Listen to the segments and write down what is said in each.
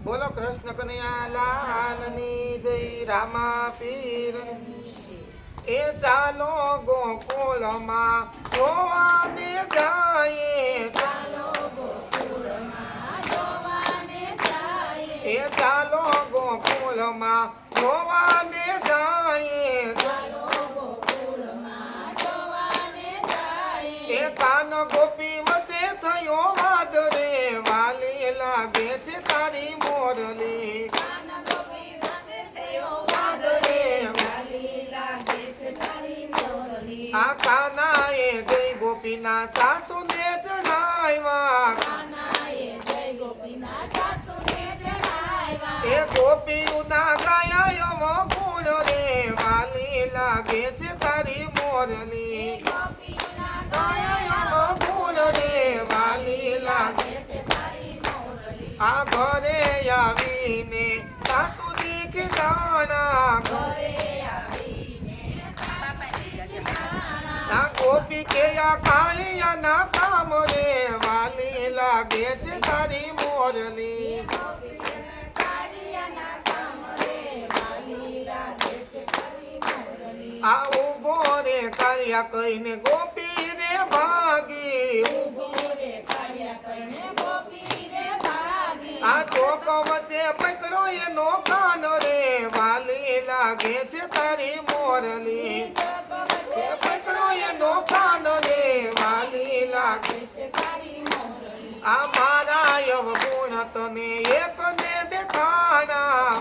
બોલો કૃષ્ણ કનૈયા લાલની જય રામા પીર એ ચાલો ગોકુળમાં જોવાને જાય એ ચાલો ગોકુળમાં જોવાને જાય આ કાના એ જય ગોપીના સાસુને જણાવ્યા. એ ગોપીઓના ગાયા એવો ગુણ રે વાલી લાગે છે તારી મોરની. ગાયા એવો ગુણ રે વાલી લાગે આ ઘરે આવીને ગોપી કે આ કાળિયા ના કામ રે વાલી લાગે છે તારી મોરલી. આ ઊભો રે કાળિયા કહીને ગોપી રે ભાગી. આ ચોક વચ્ચે પકડો એનો કાન રે વાલી લાગે છે તારી મોરલી. આ મારા અવગુણ તને એકને દેખાણા.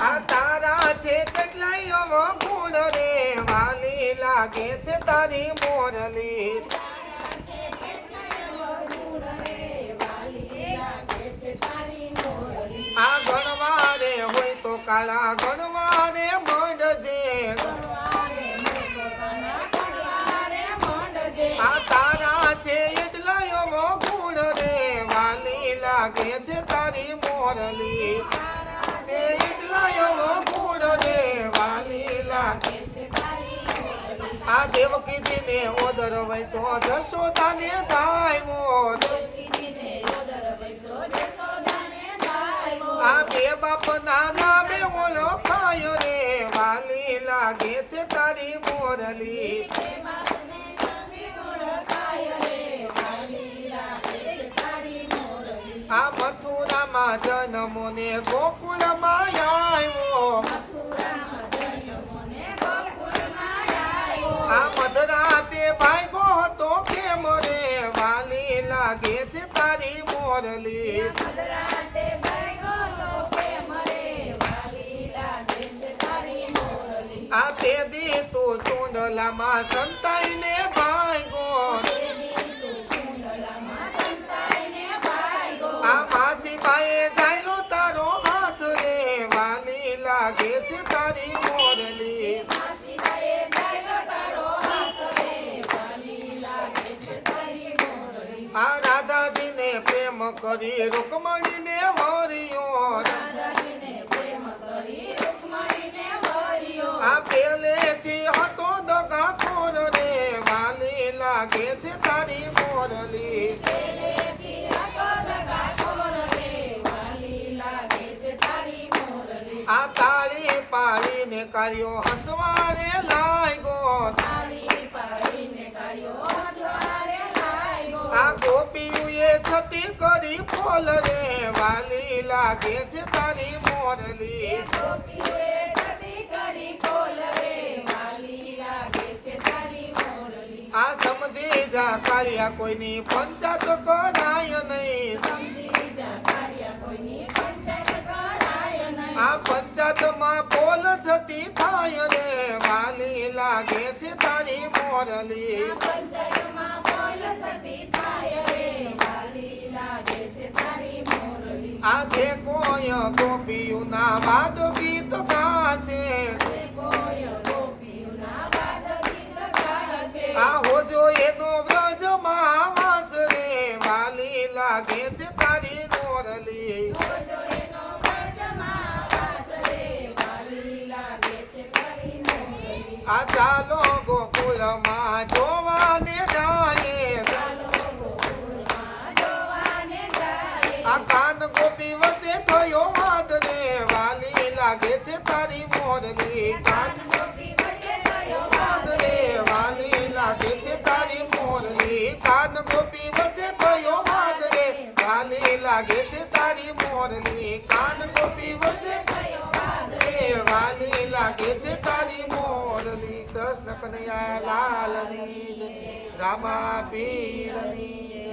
આ તારા છે કેટલાય અવગુણ રે લાગે છે તારી મોરલી. આ ગણવારે હોય તો કાળા ગણવારે લાગે છે તારી મોરલી આ દેવકીજીને ઓદર વૈસો જશોદાને થાય મોર આ બે નામે ઓલો ખાયો રે. વાલી લાગે છે તારી મોરલી. આ મથુરામાં જન્મો ને ગોકુળમાં આવ્યો આ મધરાતે ભાગ્યો હતો કેમ રે? વાલી લાગે છે તારી મોરલી. આ તે દી તું સુંડલામાં સંતાઈને પ્રેમ રૂકમણી ને વરિયો. આ પેલેથી હતો દગા ખોર રે. વાલી લાગે છે તારી મોરલી. આ તાળી પાડીને કાર્યો હસવારે લાગ્યો. આ છતી કરી ફોલ રે વાલી લાગે છે તારી મોરલી. આ સમજી જા કાર્યા કોઈની પંચાયત કરાય નહીં. આ પંચાયતમાં પોલ થતી થાય રે. વાલી લાગે છે તારી મોરલી. આજે કોઈ ના વાદ ગીત ગાશે. આહો જો એનો વ્રજ માવાસ રે વાલી લાગે છે તારી મોરલી આ ચાલો ગોકુલમાં જાય કનૈયા લાલની રામા પીરની